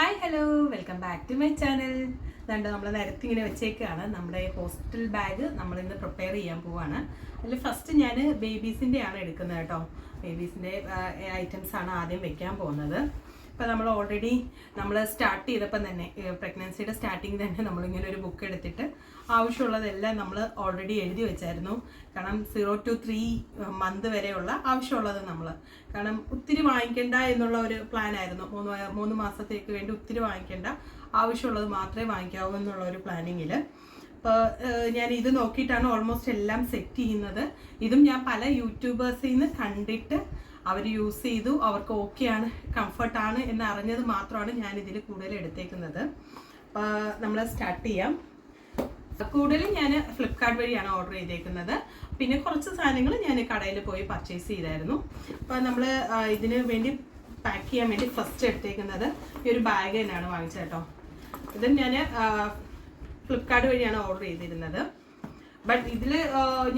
Hi hello welcome back to my channel അതുകൊണ്ട് നമ്മൾ നേരത്തെ ഇങ്ങനെ വെച്ചേക്കാണ്. നമ്മുടെ ഹോസ്റ്റൽ ബാഗ് നമ്മൾ ഇന്ന് പ്രിപ്പയർ ചെയ്യാൻ പോവാണ്. അതിൽ ഫസ്റ്റ് ഞാൻ ബേബീസിന്റെ ആണ് എടുക്കുന്നത് കേട്ടോ. ബേബീസിന്റെ ഐറ്റംസ് ആണ് ആദ്യം വെക്കാൻ പോകുന്നത്. ഇപ്പോൾ നമ്മൾ ഓൾറെഡി നമ്മൾ സ്റ്റാർട്ട് ചെയ്തപ്പം തന്നെ പ്രഗ്നൻസിയുടെ സ്റ്റാർട്ടിങ് തന്നെ നമ്മളിങ്ങനെ ഒരു ബുക്ക് എടുത്തിട്ട് ആവശ്യമുള്ളതെല്ലാം നമ്മൾ ഓൾറെഡി എഴുതി വെച്ചായിരുന്നു. കാരണം സീറോ ടു ത്രീ മന്ത് വരെയുള്ള ആവശ്യമുള്ളത് നമ്മൾ കാരണം ഒത്തിരി വാങ്ങിക്കേണ്ട എന്നുള്ള ഒരു പ്ലാൻ ആയിരുന്നു. മൂന്ന് മൂന്ന് മാസത്തേക്ക് വേണ്ടി ഒത്തിരി വാങ്ങിക്കേണ്ട ആവശ്യമുള്ളത് മാത്രമേ വാങ്ങിക്കാവൂ എന്നുള്ള ഒരു പ്ലാനിങ്ങിൽ അപ്പോൾ ഞാൻ ഇത് നോക്കിയിട്ടാണ് ഓൾമോസ്റ്റ് എല്ലാം സെറ്റ് ചെയ്യുന്നത്. ഇതും ഞാൻ പല യൂട്യൂബേഴ്സിൽ നിന്ന് കണ്ടിട്ട് അവർ യൂസ് ചെയ്തു. അവർക്ക് ഓക്കെയാണ് കംഫർട്ടാണ് എന്ന് അറിഞ്ഞത് മാത്രമാണ് ഞാൻ ഇതിൽ കൂടുതൽ എടുത്തേക്കുന്നത്. അപ്പോൾ നമ്മൾ സ്റ്റാർട്ട് ചെയ്യാം. കൂടുതലും ഞാൻ ഫ്ലിപ്കാർട്ട് വഴിയാണ് ഓർഡർ ചെയ്തേക്കുന്നത്. പിന്നെ കുറച്ച് സാധനങ്ങൾ ഞാൻ കടയിൽ പോയി പർച്ചേസ് ചെയ്തായിരുന്നു. അപ്പോൾ നമ്മൾ ഇതിന് വേണ്ടി പാക്ക് ചെയ്യാൻ വേണ്ടി ഫസ്റ്റ് എടുത്തേക്കുന്നത് ഈ ഒരു ബാഗ് തന്നെയാണ് വാങ്ങിച്ചത് കേട്ടോ. ഇത് ഞാൻ ഫ്ലിപ്കാർട്ട് വഴിയാണ് ഓർഡർ ചെയ്തിരുന്നത്. ബട്ട് ഇതിൽ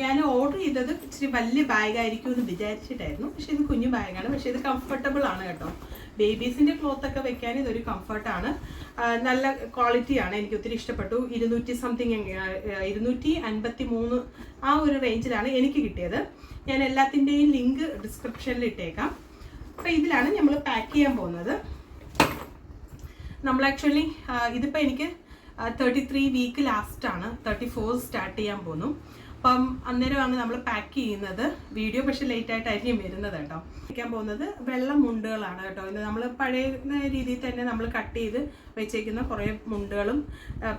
ഞാൻ ഓർഡർ ചെയ്തത് ഇച്ചിരി വലിയ ബാഗായിരിക്കും എന്ന് വിചാരിച്ചിട്ടായിരുന്നു. പക്ഷെ ഇത് കുഞ്ഞു ബാഗാണ് പക്ഷെ ഇത് കംഫർട്ടബിൾ ആണ് കേട്ടോ. ബേബീസിന്റെ ക്ലോത്ത് ഒക്കെ വെക്കാൻ ഇതൊരു കംഫർട്ടാണ് നല്ല ക്വാളിറ്റി ആണ്. എനിക്ക് ഒത്തിരി ഇഷ്ടപ്പെട്ടു. ഇരുന്നൂറ്റി സംതിങ് ഇരുന്നൂറ്റി അൻപത്തി മൂന്ന് ആ ഒരു റേഞ്ചിലാണ് എനിക്ക് കിട്ടിയത്. ഞാൻ എല്ലാത്തിന്റെയും ലിങ്ക് ഡിസ്ക്രിപ്ഷനിൽ ഇട്ടേക്കാം. അപ്പോൾ ഇതിലാണ് നമ്മൾ പാക്ക് ചെയ്യാൻ പോകുന്നത്. നമ്മൾ ആക്ച്വലി ഇതിപ്പോൾ എനിക്ക് തേർട്ടി ത്രീ വീക്ക് ലാസ്റ്റ് ആണ്. തേർട്ടി ഫോർ സ്റ്റാർട്ട് ചെയ്യാൻ പോകുന്നു അപ്പം അന്നേരമാണ് നമ്മൾ പാക്ക് ചെയ്യുന്നത്. വീഡിയോ പക്ഷെ ലേറ്റ് ആയിട്ടായിരിക്കും വരുന്നത് കേട്ടോ. വയ്ക്കാൻ പോകുന്നത് വെള്ള മുണ്ടുകളാണ് കേട്ടോ. ഇത് നമ്മൾ പഴയ രീതിയിൽ തന്നെ നമ്മൾ കട്ട് ചെയ്ത് വെച്ചേക്കുന്ന കുറേ മുണ്ടുകളും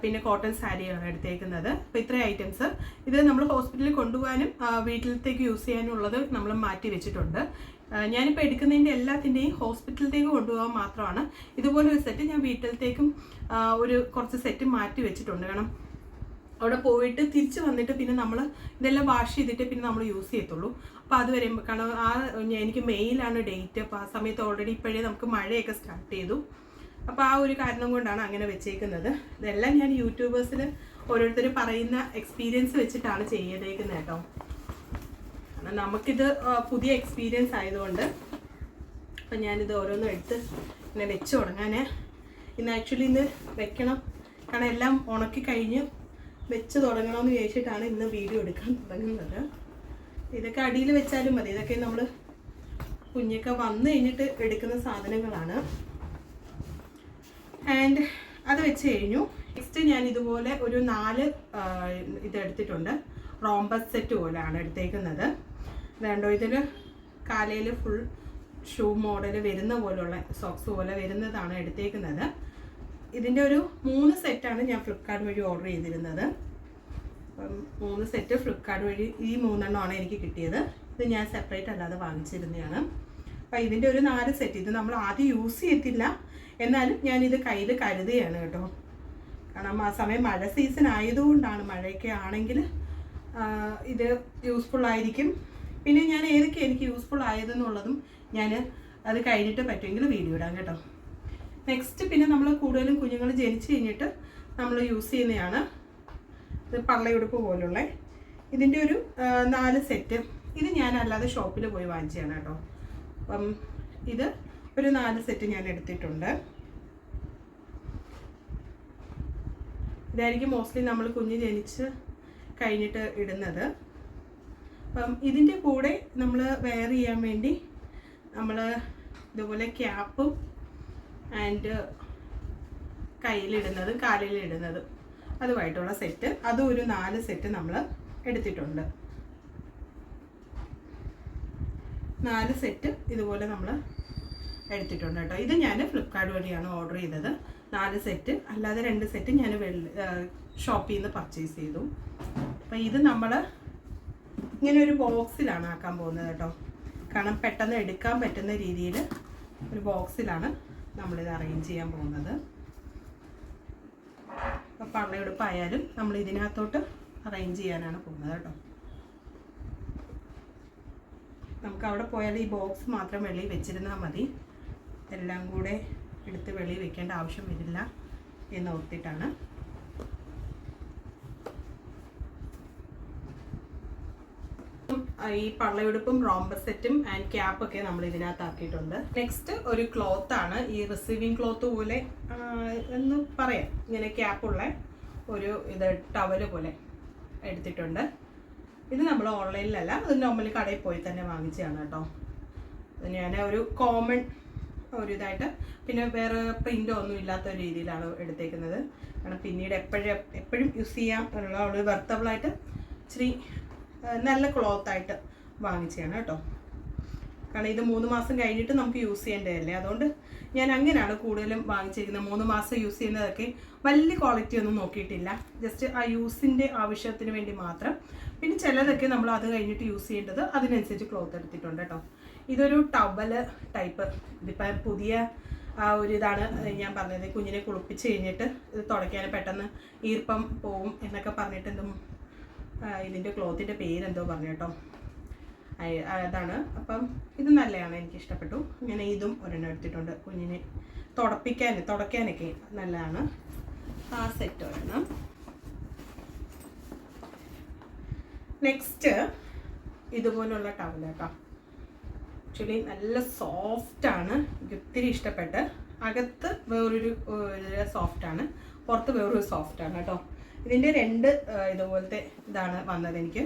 പിന്നെ കോട്ടൺ സാരിയാണ് എടുത്തേക്കുന്നത്. അപ്പോൾ ഇത്രയും ഐറ്റംസ് ഇത് നമ്മൾ ഹോസ്പിറ്റലിൽ കൊണ്ടുപോകാനും വീട്ടിലത്തേക്ക് യൂസ് ചെയ്യാനുള്ളത് നമ്മൾ മാറ്റി വെച്ചിട്ടുണ്ട്. ഞാനിപ്പോൾ എടുക്കുന്നതിന്റെ എല്ലാത്തിന്റെയും ഹോസ്പിറ്റലിലേക്ക് കൊണ്ടുപോകാൻ മാത്രമാണ്. ഇതുപോലെ ഒരു സെറ്റ് ഞാൻ വീട്ടിലത്തേക്കും ഒരു കുറച്ച് സെറ്റ് മാറ്റി വെച്ചിട്ടുണ്ട്. കാരണം അവിടെ പോയിട്ട് തിരിച്ച് വന്നിട്ട് പിന്നെ നമ്മൾ ഇതെല്ലാം വാഷ് ചെയ്തിട്ട് പിന്നെ നമ്മൾ യൂസ് ചെയ്യത്തുള്ളൂ. അപ്പോൾ അത് വരുമ്പോൾ കാരണം ആ എനിക്ക് മെയിലാണ് ഡേറ്റ് അപ്പോൾ ആ സമയത്ത് ഓൾറെഡി ഇപ്പോഴേ നമുക്ക് മഴയൊക്കെ സ്റ്റാർട്ട് ചെയ്തു. അപ്പോൾ ആ ഒരു കാരണം കൊണ്ടാണ് അങ്ങനെ വെച്ചേക്കുന്നത്. ഇതെല്ലാം ഞാൻ യൂട്യൂബേഴ്സിൽ ഓരോരുത്തർ പറയുന്ന എക്സ്പീരിയൻസ് വെച്ചിട്ടാണ് ചെയ്തേക്കുന്നത് കേട്ടോ. കാരണം നമുക്കിത് പുതിയ എക്സ്പീരിയൻസ് ആയതുകൊണ്ട് അപ്പം ഞാനിത് ഓരോന്നും എടുത്ത് ഇങ്ങനെ വെച്ച് തുടങ്ങാൻ ഇന്ന് ആക്ച്വലി ഇന്ന് വെക്കണം. കാരണം എല്ലാം ഉണക്കി കഴിഞ്ഞ് വെച്ച് തുടങ്ങണമെന്ന് വിചാരിച്ചിട്ടാണ് ഇന്ന് വീഡിയോ എടുക്കാൻ തുടങ്ങുന്നത്. ഇതൊക്കെ അടിയിൽ വെച്ചാലും മതി. ഇതൊക്കെ നമ്മൾ കുഞ്ഞൊക്കെ വന്നു കഴിഞ്ഞിട്ട് എടുക്കുന്ന സാധനങ്ങളാണ്. ആൻഡ് അത് വെച്ച് കഴിഞ്ഞു. നെക്സ്റ്റ് ഞാൻ ഇതുപോലെ ഒരു നാല് ഇതെടുത്തിട്ടുണ്ട് റോംബസ് സെറ്റ് പോലെയാണ് എടുത്തേക്കുന്നത്. വേണ്ടോ? ഇതിൽ കാലയിൽ ഫുൾ ഷൂ മോഡൽ വരുന്ന പോലുള്ള സോക്സ് പോലെ വരുന്നതാണ് എടുത്തേക്കുന്നത്. ഇതിന്റെ ഒരു മൂന്ന് സെറ്റാണ് ഞാൻ ഫ്ലിപ്കാർട്ട് വഴി ഓർഡർ ചെയ്തിരുന്നത്. മൂന്ന് സെറ്റ് ഫ്ലിപ്കാർട്ട് വഴി ഈ മൂന്നെണ്ണമാണ് എനിക്ക് കിട്ടിയത്. ഇത് ഞാൻ സെപ്പറേറ്റ് അല്ലാതെ വാങ്ങിച്ചിരുന്നതാണ്. അപ്പം ഇതിന്റെ ഒരു നാല് സെറ്റ് ഇത് നമ്മൾ ആദ്യം യൂസ് ചെയ്യത്തില്ല എന്നാലും ഇത് കയ്യിൽ കരുതുകയാണ് കേട്ടോ. കാരണം ആ സമയം മഴ സീസൺ ആയതുകൊണ്ടാണ് മഴയൊക്കെ ആണെങ്കിൽ ഇത് യൂസ്ഫുൾ ആയിരിക്കും. പിന്നെ ഞാൻ ഏതൊക്കെ എനിക്ക് യൂസ്ഫുൾ ആയതെന്നുള്ളതും ഞാൻ അത് കഴിഞ്ഞിട്ട് പറ്റുമെങ്കിൽ വീഡിയോ ഇടാം കേട്ടോ. നെക്സ്റ്റ് പിന്നെ നമ്മൾ കൂടുതലും കുഞ്ഞുങ്ങൾ ജനിച്ചു കഴിഞ്ഞിട്ട് നമ്മൾ യൂസ് ചെയ്യുന്നതാണ് ഇത് പള്ളയുടുപ്പ് പോലുള്ള. ഇതിന്റെ ഒരു നാല് സെറ്റ് ഇത് ഞാൻ അല്ലാതെ ഷോപ്പിൽ പോയി വാങ്ങിച്ചതാണ് കേട്ടോ. അപ്പം ഇത് ഒരു നാല് സെറ്റ് ഞാൻ എടുത്തിട്ടുണ്ട്. ഇതായിരിക്കും മോസ്റ്റ്ലി നമ്മൾ കുഞ്ഞ് ജനിച്ച് കഴിഞ്ഞിട്ട് ഇടുന്നത്. അപ്പം ഇതിന്റെ കൂടെ നമ്മൾ വെയർ ചെയ്യാൻ വേണ്ടി നമ്മൾ ഇതുപോലെ ക്യാപ്പും ആൻഡ് കയ്യിലിടുന്നതും കാലിലിടുന്നതും അതുമായിട്ടുള്ള സെറ്റ് അതും ഒരു നാല് സെറ്റ് നമ്മൾ എടുത്തിട്ടുണ്ട്. നാല് സെറ്റ് ഇതുപോലെ നമ്മൾ എടുത്തിട്ടുണ്ട് കേട്ടോ. ഇത് ഞാൻ ഫ്ലിപ്കാർട്ട് വഴിയാണ് ഓർഡർ ചെയ്തത്. നാല് സെറ്റ് അല്ലാതെ രണ്ട് സെറ്റ് ഞാൻ ഷോപ്പിൽ നിന്ന് പർച്ചേസ് ചെയ്തു. അപ്പോൾ ഇത് നമ്മൾ ഇങ്ങനെ ഒരു ബോക്സിലാണ് ആക്കാൻ പോകുന്നത് കേട്ടോ. കാരണം പെട്ടെന്ന് എടുക്കാൻ പറ്റുന്ന രീതിയിൽ ഒരു ബോക്സിലാണ് നമ്മളിത് അറേഞ്ച് ചെയ്യാൻ പോകുന്നത്. അപ്പോൾ പള്ളയെടുപ്പായാലും നമ്മൾ ഇതിനകത്തോട്ട് അറേഞ്ച് ചെയ്യാനാണ് പോകുന്നത് കേട്ടോ. നമുക്ക് അവിടെ പോയാൽ ഈ ബോക്സ് മാത്രം വെളിയിൽ വെച്ചിരുന്നാൽ മതി. എല്ലാം കൂടെ എടുത്ത് വെളിയിൽ വെക്കേണ്ട ആവശ്യം വരില്ല എന്ന് ഓർത്തിട്ടാണ് ഈ പള്ളയുടുപ്പും റോംബർ സെറ്റും ആൻഡ് ക്യാപ്പൊക്കെ നമ്മൾ ഇതിനകത്ത് ആക്കിയിട്ടുണ്ട് നെക്സ്റ്റ് ഒരു ക്ലോത്ത് ആണ്. ഈ റിസീവിങ് ക്ലോത്ത് പോലെ എന്ന് പറയാം. ഇങ്ങനെ ക്യാപ്പുള്ള ഒരു ഇത് ടവൽ പോലെ എടുത്തിട്ടുണ്ട്. ഇത് നമ്മൾ ഓൺലൈനിലല്ല അത് നോർമലി കടയിൽ പോയി തന്നെ വാങ്ങിച്ചതാണ് കേട്ടോ. അത് ഞാൻ ഒരു കോമൺ ഒരു ഇതായിട്ട് പിന്നെ വേറെ പ്രിന്റോ ഒന്നും ഇല്ലാത്ത രീതിയിലാണ് എടുത്തേക്കുന്നത്. കാരണം പിന്നീട് എപ്പോഴും എപ്പോഴും യൂസ് ചെയ്യാം എന്നുള്ള ഒരു വെർത്തബിളായിട്ട് ഇച്ചിരി നല്ല ക്ലോത്ത് ആയിട്ട് വാങ്ങിച്ചതാണ് കേട്ടോ. കാരണം ഇത് മൂന്ന് മാസം കഴിഞ്ഞിട്ട് നമുക്ക് യൂസ് ചെയ്യേണ്ടതല്ലേ? അതുകൊണ്ട് ഞാൻ അങ്ങനെയാണ് കൂടുതലും വാങ്ങിച്ചിരിക്കുന്നത്. മൂന്ന് മാസം യൂസ് ചെയ്യുന്നതൊക്കെ വലിയ ക്വാളിറ്റി ഒന്നും നോക്കിയിട്ടില്ല. ജസ്റ്റ് ആ യൂസിന്റെ ആവശ്യത്തിന് വേണ്ടി മാത്രം. പിന്നെ ചിലതൊക്കെ നമ്മൾ അത് കഴിഞ്ഞിട്ട് യൂസ് ചെയ്യേണ്ടത് അതിനനുസരിച്ച് ക്ലോത്ത് എടുത്തിട്ടുണ്ട് കേട്ടോ. ഇതൊരു ടവൽ ടൈപ്പ് ഇതിപ്പോൾ പുതിയ ആ ഒരു ഇതാണ് ഞാൻ പറഞ്ഞത്. കുഞ്ഞിനെ കുളിപ്പിച്ച് കഴിഞ്ഞിട്ട് ഇത് തുടയ്ക്കാൻ പെട്ടെന്ന് ഈർപ്പം പോവും എന്നൊക്കെ പറഞ്ഞിട്ട് എന്തും ഇതിന്റെ ക്ലോത്തിന്റെ പേരെന്തോ പറഞ്ഞു കേട്ടോ. അതാണ്. അപ്പം ഇത് നല്ലതാണ് എനിക്ക് ഇഷ്ടപ്പെട്ടു. ഇങ്ങനെ ഇതും ഒരെണ്ണം എടുത്തിട്ടുണ്ട്. കുഞ്ഞിനെ തുടപ്പിക്കാൻ തുടയ്ക്കാനൊക്കെ നല്ലതാണ്. ആ സെറ്റ് ഒരെണ്ണം. നെക്സ്റ്റ് ഇതുപോലുള്ള ടവൽ കേട്ടോ. ആക്ച്വലി നല്ല സോഫ്റ്റ് ആണ്. എനിക്ക് ഒത്തിരി ഇഷ്ടപ്പെട്ട്. അകത്ത് വേറൊരു സോഫ്റ്റ് ആണ്. പുറത്ത് വേറൊരു സോഫ്റ്റ് ആണ് കേട്ടോ. ഇതിന്റെ രണ്ട് ഇതുപോലത്തെ ഇതാണ് വന്നത് എനിക്ക്.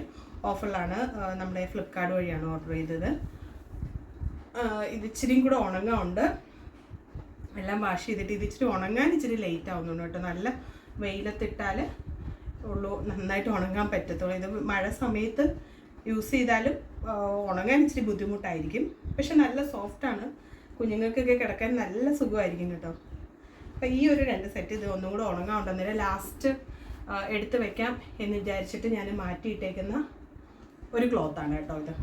ഓഫറിലാണ് നമ്മുടെ ഫ്ലിപ്കാർട്ട് വഴിയാണ് ഓർഡർ ചെയ്തത്. ഇത് ഇച്ചിരിയും കൂടെ ഉണങ്ങാറുണ്ട് എല്ലാം വാഷ് ചെയ്തിട്ട് ഇത് ഇച്ചിരി ഉണങ്ങാൻ ഇച്ചിരി ലേറ്റ് ആവുന്നുണ്ട് കേട്ടോ. നല്ല വെയിലത്തിട്ടാൽ ഉള്ളൂ. നന്നായിട്ട് ഉണങ്ങാൻ പറ്റത്തുള്ളൂ. ഇത് മഴ സമയത്ത് യൂസ് ചെയ്താലും ഉണങ്ങാൻ ഇച്ചിരി ബുദ്ധിമുട്ടായിരിക്കും. പക്ഷെ നല്ല സോഫ്റ്റാണ് കുഞ്ഞുങ്ങൾക്കൊക്കെ കിടക്കാൻ നല്ല സുഖമായിരിക്കും കേട്ടോ. അപ്പം ഈ ഒരു രണ്ട് സെറ്റ് ഇത് ഒന്നും കൂടെ ഉണങ്ങാൻ ഉണ്ടെന്നില്ല ലാസ്റ്റ് എടുത്ത് വെക്കാം എന്ന് വിചാരിച്ചിട്ട് ഞാൻ മാറ്റിയിട്ടേക്കുന്ന ഒരു ക്ലോത്താണ് കേട്ടോ ഇത്.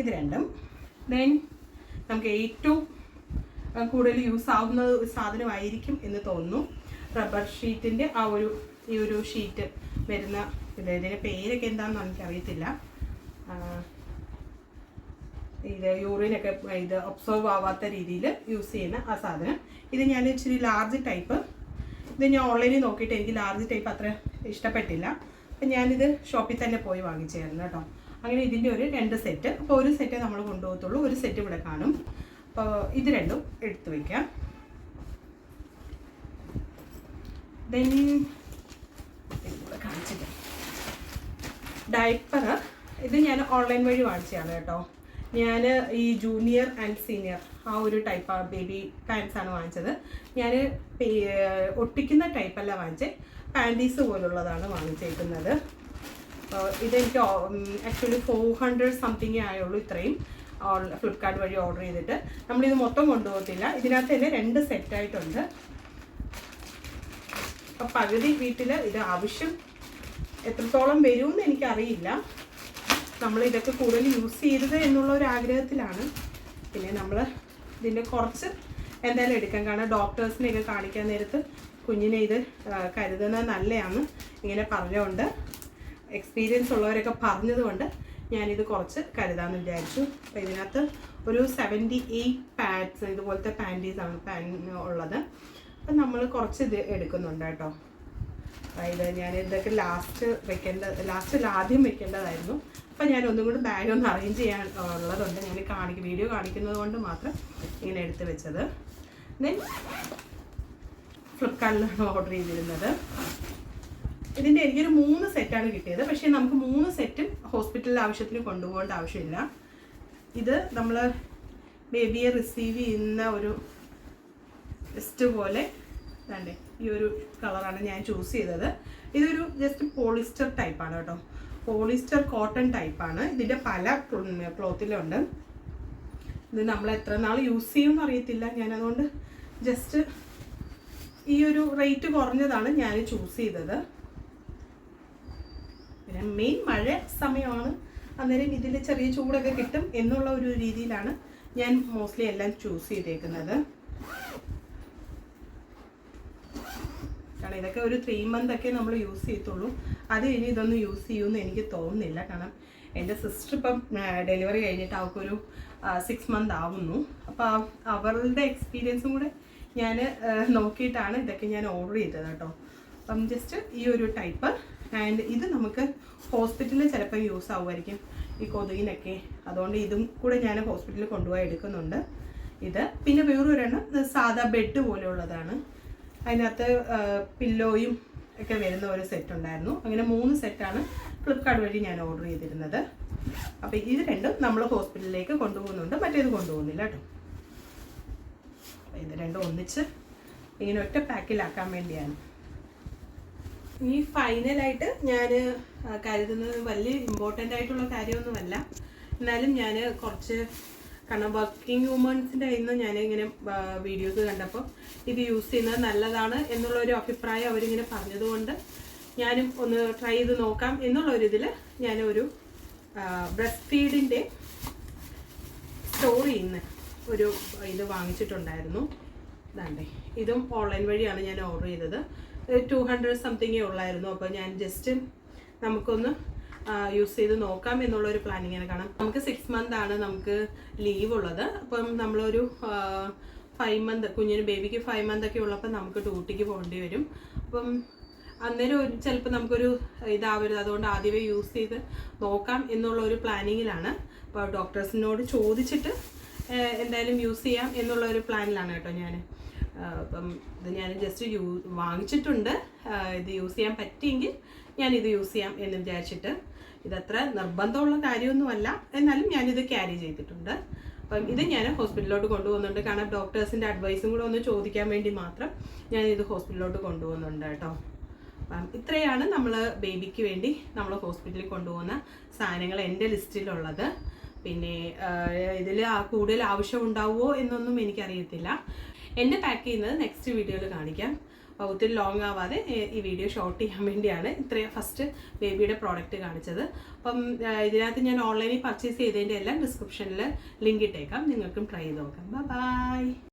ഇത് രണ്ടും. ദെൻ നമുക്ക് ഏറ്റവും കൂടുതൽ യൂസ് ആവുന്ന സാധനമായിരിക്കും എന്ന് തോന്നുന്നു. റബ്ബർ ഷീറ്റിന്റെ ആ ഒരു ഈ ഒരു ഷീറ്റ് വരുന്ന ഇത് ഇതിന്റെ പേരൊക്കെ എന്താണെന്ന് എനിക്കറിയത്തില്ല. ഇത് യൂറിനൊക്കെ ഇത് ഒബ്സർവ് ആവാത്ത രീതിയിൽ യൂസ് ചെയ്യുന്ന ആ സാധനം. ഇത് ഞാൻ ഇച്ചിരി ലാർജ് ടൈപ്പ് ഇത് ഞാൻ ഓൺലൈനിൽ നോക്കിയിട്ട് എനിക്ക് ലാർജ് ടൈപ്പ് അത്ര ഇഷ്ടപ്പെട്ടില്ല. അപ്പം ഞാനിത് ഷോപ്പിൽ തന്നെ പോയി വാങ്ങിച്ചായിരുന്നു കേട്ടോ. അങ്ങനെ ഇതിന്റെ ഒരു രണ്ട് സെറ്റ് അപ്പോൾ ഒരു സെറ്റ് നമ്മൾ കൊണ്ടുപോകത്തുള്ളൂ. ഒരു സെറ്റ് ഇവിടെ കാണും. അപ്പോൾ ഇത് രണ്ടും എടുത്തു വയ്ക്കാം ദെൻ ഇവിടെ കാണിച്ചിട്ട് ഡയപ്പർ ഇത് ഞാൻ ഓൺലൈൻ വഴി വാങ്ങിച്ചതാണ് കേട്ടോ. ഞാൻ ഈ ജൂനിയർ ആൻഡ് സീനിയർ ആ ഒരു ടൈപ്പ് ബേബി പാൻസ് ആണ് വാങ്ങിച്ചത്. ഞാൻ ഒട്ടിക്കുന്ന ടൈപ്പല്ല വാങ്ങിച്ചത് പാന്റീസ് പോലുള്ളതാണ് വാങ്ങിച്ചേക്കുന്നത്. ഇതെനിക്ക് ആക്ച്വലി ഫോർ ഹൺഡ്രഡ് സംതിങ് ആയുള്ളൂ ഇത്രയും. ഫ്ലിപ്കാർട്ട് വഴി ഓർഡർ ചെയ്തിട്ട്. നമ്മളിത് മൊത്തം കൊണ്ടുപോകത്തില്ല. ഇതിനകത്ത് തന്നെ രണ്ട് സെറ്റായിട്ടുണ്ട് അപ്പം പകുതി വീട്ടിൽ ഇത് ആവശ്യം എത്രത്തോളം വരുമെന്ന് എനിക്കറിയില്ല. നമ്മൾ ഇതൊക്കെ കൂടുതൽ യൂസ് ചെയ്തത് എന്നുള്ള ഒരു ആഗ്രഹത്തിലാണ്. പിന്നെ നമ്മൾ ഇതിന്റെ കുറച്ച് എന്തായാലും എടുക്കാൻ കാരണം ഡോക്ടേഴ്സിനെയൊക്കെ കാണിക്കാൻ നേരത്ത് കുഞ്ഞിനെ ഇത് കരുതുന്നത് നല്ലതാണ് ഇങ്ങനെ പറഞ്ഞുകൊണ്ട് എക്സ്പീരിയൻസ് ഉള്ളവരൊക്കെ പറഞ്ഞതുകൊണ്ട് ഞാനിത് കുറച്ച് കരുതാമെന്ന് വിചാരിച്ചു. അപ്പോൾ ഇതിനകത്ത് ഒരു സെവന്റി എയ്റ്റ് പാഡ്സ് ഇതുപോലത്തെ പാന്റീസാണ് പാൻ ഉള്ളത്. അപ്പം നമ്മൾ കുറച്ച് ഇത് എടുക്കുന്നുണ്ട് കേട്ടോ. അതായത് ഞാൻ ഇതൊക്കെ ലാസ്റ്റ് വെക്കേണ്ട ലാസ്റ്റിൽ ആദ്യം വെക്കേണ്ടതായിരുന്നു. അപ്പം ഞാൻ ഒന്നും കൂടി ബാഗ് ഒന്ന് അറേഞ്ച് ചെയ്യാൻ ഉള്ളതുണ്ട്. ഞാൻ കാണിക്കും വീഡിയോ കാണിക്കുന്നത് കൊണ്ട് മാത്രം ഇങ്ങനെ എടുത്ത് വെച്ചത്. ദെൻ ഫ്ലിപ്കാർട്ടിലാണ് ഓർഡർ ചെയ്തിരുന്നത്. ഇതിന്റെ എനിക്കൊരു മൂന്ന് സെറ്റാണ് കിട്ടിയത്. പക്ഷേ നമുക്ക് മൂന്ന് സെറ്റും ഹോസ്പിറ്റലിൽ ആവശ്യത്തിന് കൊണ്ടുപോകേണ്ട ആവശ്യമില്ല. ഇത് നമ്മൾ ബേബിയെ റിസീവ് ചെയ്യുന്ന ഒരു ലിസ്റ്റ് പോലെ വേണ്ടേ ഈ ഒരു കളറാണ് ഞാൻ ചൂസ് ചെയ്തത്. ഇതൊരു ജസ്റ്റ് പോളിസ്റ്റർ ടൈപ്പാണ് കേട്ടോ. പോളിസ്റ്റർ കോട്ടൺ ടൈപ്പാണ് ഇതിന്റെ പല ക്ലോത്തിലുണ്ട് ഇത് നമ്മൾ എത്ര നാൾ യൂസ് ചെയ്യുമെന്ന് അറിയത്തില്ല ഞാനതുകൊണ്ട് ജസ്റ്റ് ഈ ഒരു റേറ്റ് കുറഞ്ഞതാണ് ഞാൻ ചൂസ് ചെയ്തത്. പിന്നെ മെയിൻ മഴ സമയമാണ്. അന്നേരം ഇതിൽ ചെറിയ ചൂടൊക്കെ കിട്ടും എന്നുള്ള ഒരു രീതിയിലാണ് ഞാൻ മോസ്റ്റ്ലി എല്ലാം ചൂസ് ചെയ്തേക്കുന്നത്. കാരണം ഇതൊക്കെ ഒരു ത്രീ മന്ത് ഒക്കെ നമ്മൾ യൂസ് ചെയ്യത്തുള്ളൂ. അത് ഇനി ഇതൊന്നും യൂസ് ചെയ്യുമെന്ന് എനിക്ക് തോന്നുന്നില്ല. കാരണം എന്റെ സിസ്റ്റർ ഇപ്പം ഡെലിവറി കഴിഞ്ഞിട്ട് അവൾക്കൊരു സിക്സ് മന്ത് ആവുന്നു. അപ്പോൾ അവളുടെ എക്സ്പീരിയൻസും കൂടെ ഞാൻ നോക്കിയിട്ടാണ് ഇതൊക്കെ ഞാൻ ഓർഡർ ചെയ്തത് കേട്ടോ. അപ്പം ജസ്റ്റ് ഈ ഒരു ടൈപ്പ് ആൻഡ് ഇത് നമുക്ക് ഹോസ്പിറ്റലിൽ ചിലപ്പോൾ യൂസ് ആവുമായിരിക്കും. ഈ കൊതുകിനൊക്കെ. അതുകൊണ്ട് ഇതും കൂടെ ഞാൻ ഹോസ്പിറ്റലിൽ കൊണ്ടുപോയി എടുക്കുന്നുണ്ട്. ഇത് പിന്നെ വേറൊരെണ്ണം സാധാ ബെഡ് പോലെയുള്ളതാണ്. അതിനകത്ത് പില്ലോയും ഒക്കെ വരുന്ന ഒരു സെറ്റ് ഉണ്ടായിരുന്നു. അങ്ങനെ മൂന്ന് സെറ്റാണ് ഫ്ലിപ്കാർട്ട് വഴി ഞാൻ ഓർഡർ ചെയ്തിരുന്നത്. അപ്പോൾ ഇത് രണ്ടും നമ്മൾ ഹോസ്പിറ്റലിലേക്ക് കൊണ്ടുപോകുന്നുണ്ട്. മറ്റേത് കൊണ്ടുപോകുന്നില്ല കേട്ടോ. ഇത് രണ്ടും ഒന്നിച്ച് ഇങ്ങനെ ഒറ്റ പാക്കിലാക്കാൻ വേണ്ടിയാണ്. ഈ ഫൈനലായിട്ട് ഞാൻ കരുതുന്നത് വലിയ ഇമ്പോർട്ടന്റ് ആയിട്ടുള്ള കാര്യമൊന്നുമല്ല. എന്നാലും ഞാൻ കുറച്ച് കാരണം വർക്കിംഗ് വുമൻസിന്റെ കയ്യിൽ ഞാൻ ഇങ്ങനെ വീഡിയോസ് കണ്ടപ്പോൾ ഇത് യൂസ് ചെയ്യുന്നത് നല്ലതാണ് എന്നുള്ള ഒരു അഭിപ്രായം അവരിങ്ങനെ പറഞ്ഞതുകൊണ്ട് ഞാനും ഒന്ന് ട്രൈ ചെയ്ത് നോക്കാം എന്നുള്ള ഒരു ഇതിൽ ഞാനൊരു ബ്രസ്റ്റ് ഫീഡിന്റെ സ്റ്റോർ ചെയ്യുന്ന ഒരു ഇത് വാങ്ങിച്ചിട്ടുണ്ടായിരുന്നു. ഇതാണ്ടേ. ഇതും ഓൺലൈൻ വഴിയാണ് ഞാൻ ഓർഡർ ചെയ്തത്. ടു ഹൺഡ്രഡ് സംതിങ്ങേ ഉള്ളായിരുന്നു. അപ്പോൾ ഞാൻ ജസ്റ്റ് നമുക്കൊന്ന് യൂസ് ചെയ്ത് നോക്കാം എന്നുള്ള ഒരു പ്ലാനിങ്ങിന് കാണാം. നമുക്ക് സിക്സ് മന്ത് ആണ് നമുക്ക് ലീവ് ഉള്ളത്. അപ്പം നമ്മളൊരു ഫൈവ് മന്ത് കുഞ്ഞിന് ബേബിക്ക് ഫൈവ് മന്ത് ഒക്കെ ഉള്ളപ്പോൾ നമുക്ക് ഡ്യൂട്ടിക്ക് പോകേണ്ടി വരും. അപ്പം അന്നേരം ഒരു ചിലപ്പോൾ നമുക്കൊരു ഇതാവരുത്. അതുകൊണ്ട് ആദ്യമേ യൂസ് ചെയ്ത് നോക്കാം എന്നുള്ള ഒരു പ്ലാനിങ്ങിലാണ് അപ്പോൾ ഡോക്ടേഴ്സിനോട് ചോദിച്ചിട്ട് എന്തായാലും യൂസ് ചെയ്യാം എന്നുള്ള ഒരു പ്ലാനിലാണ് കേട്ടോ ഞാൻ അപ്പം ഇത് ഞാൻ ജസ്റ്റ് യൂ വാങ്ങിച്ചിട്ടുണ്ട്. ഇത് യൂസ് ചെയ്യാൻ പറ്റിയെങ്കിൽ ഞാൻ ഇത് യൂസ് ചെയ്യാം എന്ന് വിചാരിച്ചിട്ട് ഇതത്ര നിർബന്ധമുള്ള കാര്യമൊന്നുമല്ല. എന്നാലും ഞാനിത് ക്യാരി ചെയ്തിട്ടുണ്ട്. അപ്പം ഇത് ഞാൻ ഹോസ്പിറ്റലിലോട്ട് കൊണ്ടുപോകുന്നുണ്ട്. കാരണം ഡോക്ടേഴ്സിന്റെ അഡ്വൈസും കൂടെ ഒന്ന് ചോദിക്കാൻ വേണ്ടി മാത്രം ഞാൻ ഇത് ഹോസ്പിറ്റലിലോട്ട് കൊണ്ടുപോകുന്നുണ്ട് കേട്ടോ. അപ്പം ഇത്രയാണ് നമ്മൾ ബേബിക്ക് വേണ്ടി നമ്മൾ ഹോസ്പിറ്റലിൽ കൊണ്ടുപോകുന്ന സാധനങ്ങൾ എന്റെ ലിസ്റ്റിലുള്ളത്. പിന്നെ ഇതിൽ കൂടുതൽ ആവശ്യം ഉണ്ടാവുമോ എന്നൊന്നും എനിക്കറിയത്തില്ല. എന്റെ പാക്ക് ചെയ്യുന്നത് നെക്സ്റ്റ് വീഡിയോയിൽ കാണിക്കാം. ഒത്തിരി ലോങ് ആവാതെ ഈ വീഡിയോ ഷോർട്ട് ചെയ്യാൻ വേണ്ടിയാണ് ഇത്രയും ഫസ്റ്റ് ബേബിയുടെ പ്രോഡക്റ്റ് കാണിച്ചത്. അപ്പം ഇതിനകത്ത് ഞാൻ ഓൺലൈനിൽ പർച്ചേസ് ചെയ്തതിന്റെ എല്ലാം ഡിസ്ക്രിപ്ഷനിൽ ലിങ്ക് ഇട്ടേക്കാം. നിങ്ങൾക്കും ട്രൈ ചെയ്ത് നോക്കാം. ബൈ